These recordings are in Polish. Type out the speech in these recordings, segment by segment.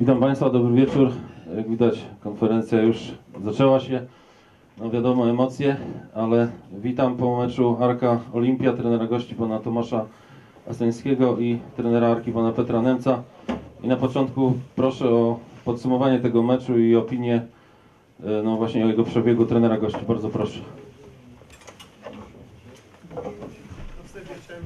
Witam Państwa, dobry wieczór. Jak widać, konferencja już zaczęła się. No wiadomo, emocje, ale witam po meczu Arka Olimpia, trenera gości pana Tomasza Astańskiego i trenera Arki pana Petra Nemca. I na początku proszę o podsumowanie tego meczu i opinię e, no właśnie o jego przebiegu trenera gości. Bardzo proszę. Na wstępie chciałem,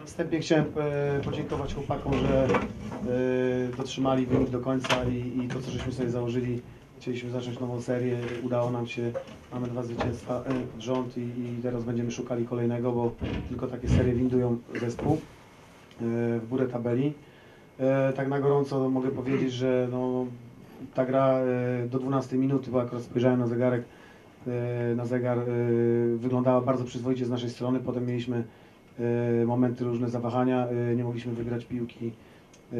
na wstępie chciałem e, podziękować chłopakom, że e, dotrzymali wynik do końca i, i to, co żeśmy sobie założyli, chcieliśmy zacząć nową serię, udało nam się, mamy dwa zwycięstwa e, rząd i, i teraz będziemy szukali kolejnego, bo tylko takie serie windują zespół w górę tabeli. Tak na gorąco mogę powiedzieć, że no, ta gra do 12 minuty, bo akurat spojrzałem na zegarek, na zegar wyglądała bardzo przyzwoicie z naszej strony. Potem mieliśmy momenty różne zawahania, e, nie mogliśmy wygrać piłki e,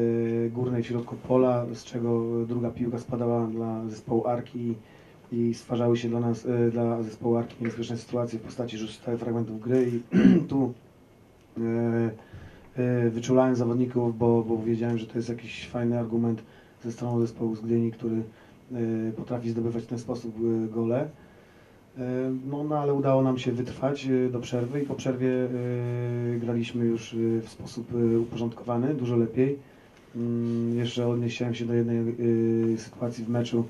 górnej w środku pola, z czego druga piłka spadała dla zespołu Arki i stwarzały się dla nas, dla zespołu Arki niebezpieczne sytuacje w postaci rzucania fragmentów gry i tu wyczulałem zawodników, bo, bo wiedziałem, że to jest jakiś fajny argument ze strony zespołu z Gdyni, który potrafi zdobywać w ten sposób gole. E, No, no ale udało nam się wytrwać e, do przerwy i po przerwie e, graliśmy już w sposób uporządkowany, dużo lepiej. Mm, Jeszcze odniesiałem się do jednej sytuacji w meczu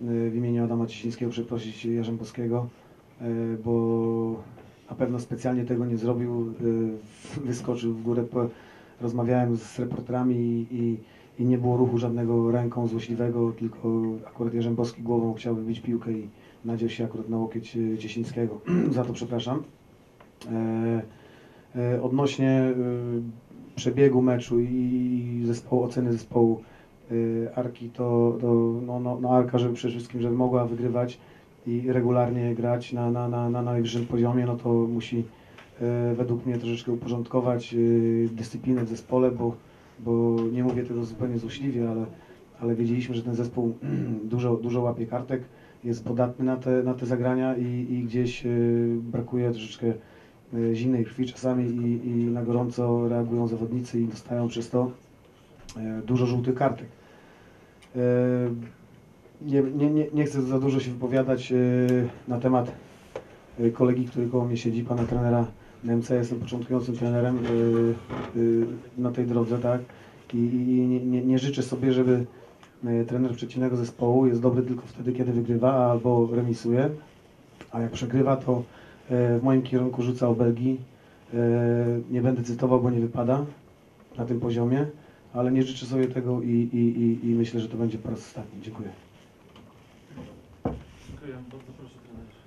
w imieniu Adama Cisińskiego, przeprosić Jarzębowskiego, bo na pewno specjalnie tego nie zrobił. Wyskoczył w górę, rozmawiałem z reporterami i, i nie było ruchu żadnego ręką złośliwego, tylko akurat Jarzębowski głową chciał wybić piłkę i nadział się akurat na łokieć e, Ciesińskiego. Za to przepraszam. E, e, Odnośnie przebiegu meczu i zespołu, oceny zespołu Arki, to, to no, no, no Arka, żeby przede wszystkim, żeby mogła wygrywać i regularnie grać na, na, na, na najwyższym poziomie, no to musi według mnie troszeczkę uporządkować dyscyplinę w zespole, bo, bo nie mówię tego zupełnie złośliwie, ale, ale wiedzieliśmy, że ten zespół dużo, dużo łapie kartek, jest podatny na te, na te zagrania i, i gdzieś e, brakuje troszeczkę e, zimnej krwi czasami i, i na gorąco reagują zawodnicy i dostają przez to e, dużo żółtych kartek. Nie, nie, nie, chcę za dużo się wypowiadać na temat kolegi, który koło mnie siedzi, pana trenera Niemca. Jestem początkującym trenerem na tej drodze, tak? I, i nie, nie, życzę sobie, żeby trener przeciwnego zespołu jest dobry tylko wtedy, kiedy wygrywa albo remisuje, a jak przegrywa, to e, w moim kierunku rzuca obelgi. E, Nie będę cytował, bo nie wypada na tym poziomie, ale nie życzę sobie tego i, i, i, i myślę, że to będzie po raz ostatni. Dziękuję. Dziękuję, bardzo proszę trenerze.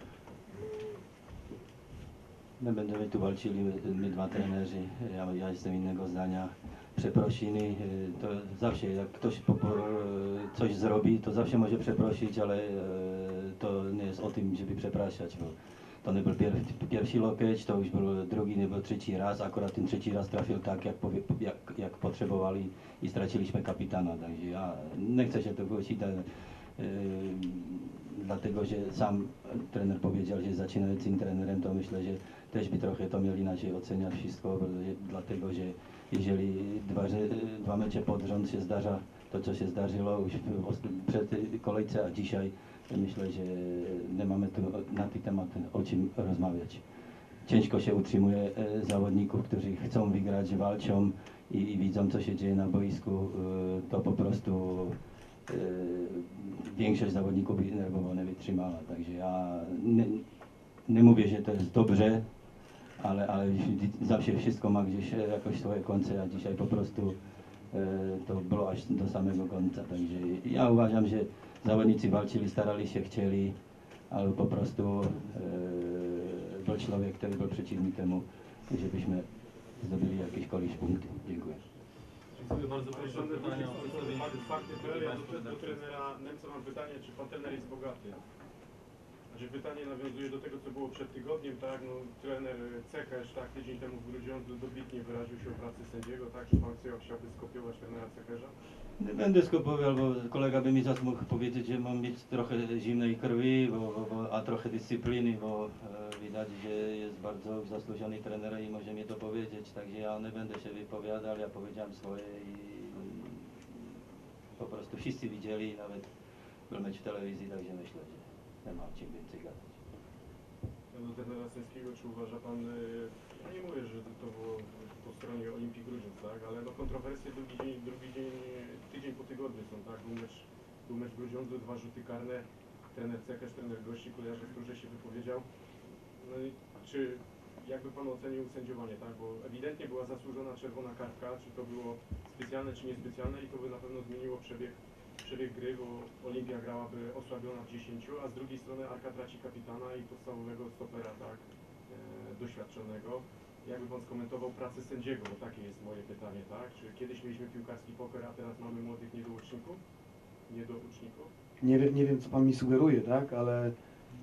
My będziemy tu walczyli, my, my dwa trenerzy, ja, ja jestem innego zdania. Przeprosiny, y, to zawsze jak ktoś po, coś zrobi, to zawsze może przeprosić, ale e, to nie jest o tym, żeby przepraszać, bo to nie był pier, pierwszy lokieć, to już był drugi, nie był trzeci raz, akurat ten trzeci raz trafił tak, jak, jak, jak potrzebowali i straciliśmy kapitana, także ja nie chcę się tego głosić, ale, dlatego, że sam trener powiedział, że zaczynającym trenerem, to myślę, że też by trochę to mieli inaczej oceniać wszystko, dlatego, że jeżeli dwa, dwa mecze pod rząd się zdarza to, co się zdarzyło już przed kolejce, a dzisiaj myślę, że nie mamy tu na ten temat o czym rozmawiać. Ciężko się utrzymuje e, zawodników, którzy chcą wygrać, walczą i, i widzą, co się dzieje na boisku, e, to po prostu większość zawodników by nerwowo wytrzymała. Także ja nie, mówię, że to jest dobrze, ale, ale zawsze wszystko ma gdzieś e, jakoś swoje końce, a dzisiaj po prostu e, to było aż do samego końca. Także ja uważam, że zawodnicy walczyli, starali się, chcieli, ale po prostu e, był człowiek, który był przeciwny temu, żebyśmy zdobyli jakiekolwiek punkty. Dziękuję. Dziękuję bardzo, proszę o pytania o przedstawienie ja do, trenera Nemca mam pytanie, czy pan trener jest bogaty? Znaczy pytanie nawiązuje do tego, co było przed tygodniem, tak? No, trener Cekesz, tak, tydzień temu w Grudziądzu dobitnie wyraził się o pracy sędziego, tak? Czy pan chciał, chciałby skopiować trenera Cekerza? Nie będę skupował, bo kolega by mi zaraz mógł powiedzieć, że mam mieć trochę zimnej krwi, bo, bo, a trochę dyscypliny, bo e, widać, że jest bardzo zasłużony trener i może mi to powiedzieć, także ja nie będę się wypowiadał, ja powiedziałem swoje i po prostu wszyscy widzieli, nawet był mecz w telewizji, także myślę, że czym więcej gadać. Ja do trenera Sęskiego, czy uważa Pan, y, ja nie mówię, że to było po stronie Olimpii Grudziądz, tak, ale no kontrowersje drugi dzień, drugi dzień, tydzień po tygodniu są, tak, był mecz, był mecz Grudziądzu, dwa rzuty karne, trener Cekarz, trener gości, kojarzę, który się wypowiedział. No i czy, jakby Pan ocenił sędziowanie, tak, bo ewidentnie była zasłużona czerwona kartka, czy to było specjalne, czy niespecjalne i to by na pewno zmieniło przebieg, przebieg gry, bo Olimpia grałaby osłabiona w 10, a z drugiej strony Arka traci kapitana i podstawowego stopera, tak, e, doświadczonego. Jakby Pan skomentował pracę sędziego, bo takie jest moje pytanie, tak? Czy kiedyś mieliśmy piłkarski poker, a teraz mamy młodych niedouczników? Niedouczników? Nie, wie- nie wiem, co Pan mi sugeruje, tak, ale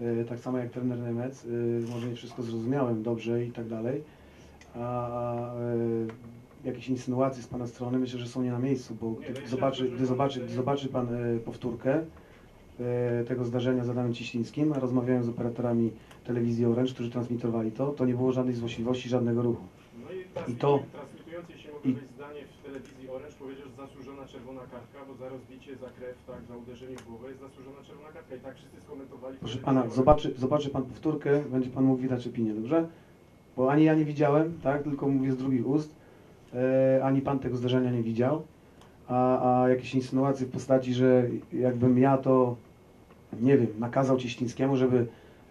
e, tak samo jak trener Niemiec, e, może nie wszystko zrozumiałem dobrze i tak dalej, a e, jakieś insynuacje z Pana strony myślę, że są nie na miejscu, bo gdy, zobaczy, gdy, zobaczy, pan gdy zobaczy Pan e, powtórkę e, tego zdarzenia z Adamem Ciślińskim, a rozmawiałem z operatorami telewizji Orange, którzy transmitowali to, to nie było żadnej złośliwości, żadnego ruchu. No i, to- i- zdanie w telewizji Orange powiedział, że zasłużona czerwona kartka, bo za rozbicie, za krew, tak, za uderzenie w głowę jest zasłużona czerwona kartka i tak wszyscy skomentowali. Proszę pana, zobaczy, zobaczy pan powtórkę, będzie pan mógł wydać opinię, dobrze? Bo ani ja nie widziałem, tak, tylko mówię z drugich ust, ani pan tego zdarzenia nie widział, a, a jakieś insynuacje w postaci, że jakbym ja to, nie wiem, nakazał Cieślińskiemu, żeby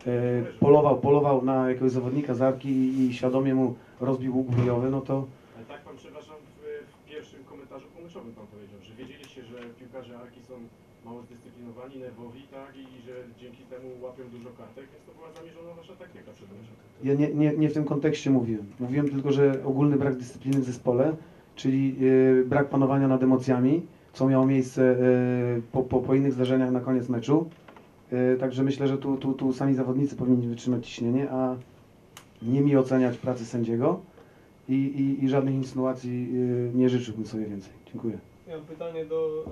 e, polował, polował na jakiegoś zawodnika z Arki i, i świadomie mu rozbił łuk bojowy, no to Ale tak pan, przepraszam, w, w pierwszym komentarzu pomyczowym pan powiedział, że wiedzieliście, że piłkarze Arki są mało zdyscyplinowani, nerwowi, tak, i że dzięki temu łapią dużo kartek, więc to była zamierzona wasza taktyka przed. Ja nie, nie, nie w tym kontekście mówiłem. Mówiłem tylko, że ogólny brak dyscypliny w zespole, czyli e, brak panowania nad emocjami, co miało miejsce e, po, po, po innych zdarzeniach na koniec meczu. E, Także myślę, że tu, tu, tu sami zawodnicy powinni wytrzymać ciśnienie, a nie mi oceniać pracy sędziego i, i, i żadnych insynuacji e, nie życzyłbym sobie więcej. Dziękuję. Mam pytanie do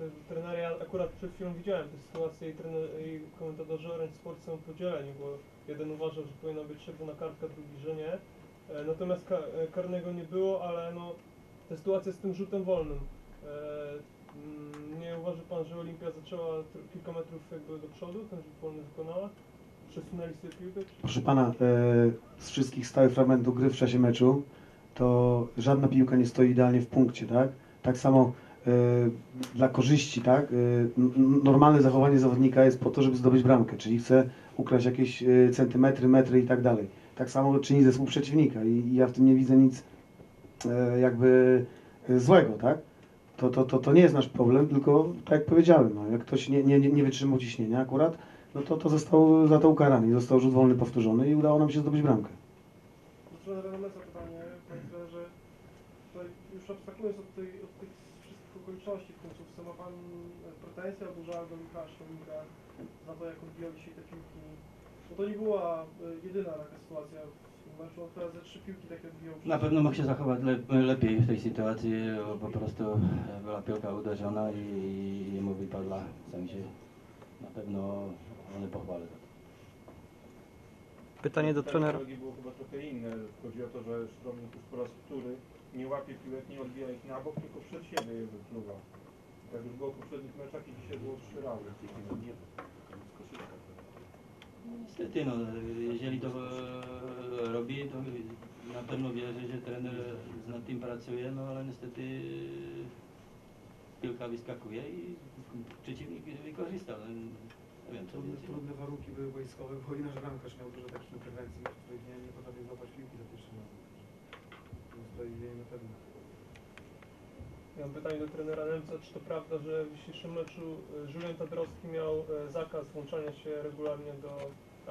e, trenera. Ja akurat przed chwilą widziałem tę sytuację i, trener, i komentatorzy Orange Sport są podzieleni, bo jeden uważał, że powinna być czerwona kartka, drugi, że nie. E, natomiast ka, e, karnego nie było, ale no, ta sytuacja z tym rzutem wolnym. E, mm, nie uważa Pan, że Olimpia zaczęła kilka metrów jakby do przodu, ten rzut wolny wykonała? Przesunęli sobie piłkę? Proszę pana, e, z wszystkich stałych fragmentów gry w czasie meczu, to żadna piłka nie stoi idealnie w punkcie, tak? Tak samo e, dla korzyści, tak? N- normalne zachowanie zawodnika jest po to, żeby zdobyć bramkę, czyli chce ukraść jakieś e, centymetry, metry i tak dalej. Tak samo czyni zespół przeciwnika i, ja w tym nie widzę nic jakby złego, tak? To, to, to, to nie jest nasz problem, tylko tak jak powiedziałem, no, jak ktoś nie, nie, nie wytrzymał ciśnienia akurat, no to, to został za to ukarany został rzut wolny powtórzony i udało nam się zdobyć bramkę. Nemesa pytanie, już abstrahując od, tej, od tych wszystkich okoliczności w końcówce, ma pan pretensje albo żal do Michała Ślomika za to, jak odbijał dzisiaj te piłki? Bo to nie była e, jedyna taka sytuacja w meczu, on teraz ze trzy piłki takie odbijał. Na pewno mógł się zachować le, lepiej w tej sytuacji, bo po prostu była piłka uderzona i, i jemu wypadła w sensie. Na pewno one pochwalę. za to. Pytanie do trenera. było chyba trochę inne. Chodzi o to, że Szromnik już po raz wtóry nie łapie piłek, nie odbija ich na bok, tylko przed siebie je wypluwa. Tak już było w poprzednich meczach i dzisiaj było trzy razy. Niestety, no, jeżeli to e, robi, to na pewno wierzę, że trener nad tym pracuje, no ale niestety piłka wyskakuje i przeciwnik wykorzysta. No, nie wiem, Trudne, trudne warunki były wojskowe, bo i nasz bramkarz miał dużo takich interwencji, w których nie, nie potrafił złapać piłki za pierwszym razem. Ja mam pytanie do trenera Nemca, czy to prawda, że w dzisiejszym meczu e, Julian Tadrowski miał e, zakaz włączania się regularnie do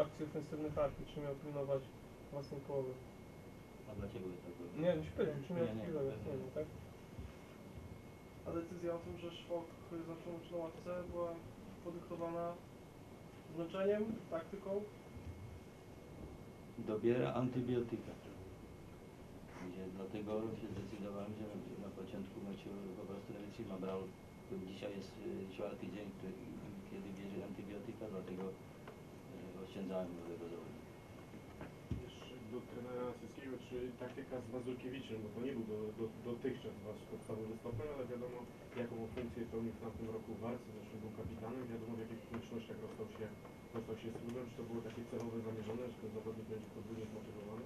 akcji ofensywnych Arki, czy miał pilnować własnej połowy? A dlaczego tak było? Nie, nie się pytam, czy miał Nie, nie, takiego nie, wyjaśnienia, tak? A decyzja o tym, że Szwok zaczął mecz na ławce była podyktowana zmęczeniem, taktyką. Dobiera antybiotyka. Gdzie dlatego się zdecydowałem, że na początku meczu po prostu nie wytrzyma. Brał, dzisiaj jest y, czwarty dzień, kiedy bierze antybiotyka, dlatego y, oszczędzałem do tego zawodnika. Do trenera Syskiego, czy taktyka z Mazurkiewiczem, bo to nie był do, do, dotychczas wasz podstawowy stoper, ale wiadomo jaką funkcję pełnił w tamtym roku w Warce, zresztą był kapitanem, wiadomo w jakich okolicznościach rozstał się, rozstał się z czy to było takie celowe, zamierzone, że ten zawodnik będzie podwójnie zmotywowany?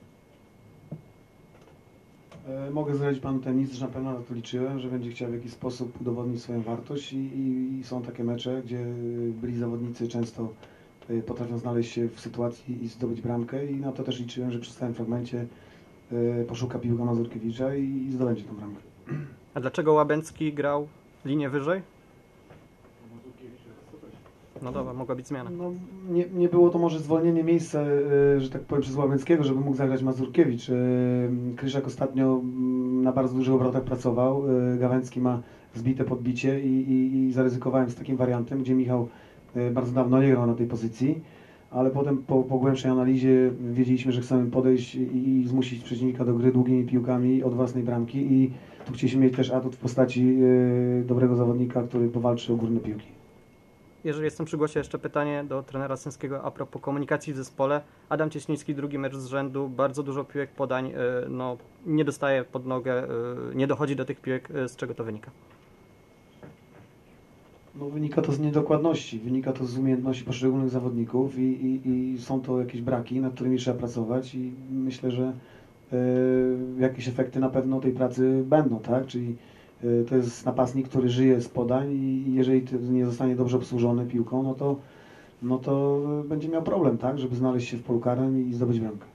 E, Mogę zdradzić Panu tajemnicę, że na pewno na to liczyłem, że będzie chciał w jakiś sposób udowodnić swoją wartość i, i, i są takie mecze, gdzie byli zawodnicy często e, potrafią znaleźć się w sytuacji i zdobyć bramkę i na to też liczyłem, że przy stałym fragmencie e, poszuka piłka Mazurkiewicza i, i zdobędzie tą bramkę. A dlaczego Łabęcki grał linię wyżej? No dobra, mogła być zmiana. No, nie, nie było to może zwolnienie miejsca, e, że tak powiem, przez Łabęckiego, żeby mógł zagrać Mazurkiewicz. E, Kryszak ostatnio mm, na bardzo dużych obrotach pracował. e, Gawęcki ma zbite podbicie i, i, i zaryzykowałem z takim wariantem, gdzie Michał bardzo dawno nie grał na tej pozycji, ale potem po, po głębszej analizie wiedzieliśmy, że chcemy podejść i, i zmusić przeciwnika do gry długimi piłkami od własnej bramki i tu chcieliśmy mieć też atut w postaci dobrego zawodnika, który powalczy o górne piłki. Jeżeli jestem przy głosie, jeszcze pytanie do trenera Sęskiego a propos komunikacji w zespole. Adam Cieśliński, drugi mecz z rzędu, bardzo dużo piłek podań, y, no, nie dostaje pod nogę, y, nie dochodzi do tych piłek. Y, Z czego to wynika? No, wynika to z niedokładności, wynika to z umiejętności poszczególnych zawodników i, i, i są to jakieś braki, nad którymi trzeba pracować i myślę, że e, jakieś efekty na pewno tej pracy będą, tak? Czyli e, to jest napastnik, który żyje z podań i jeżeli nie zostanie dobrze obsłużony piłką, no to, no to będzie miał problem, tak? Żeby znaleźć się w polu karnym i zdobyć bramkę.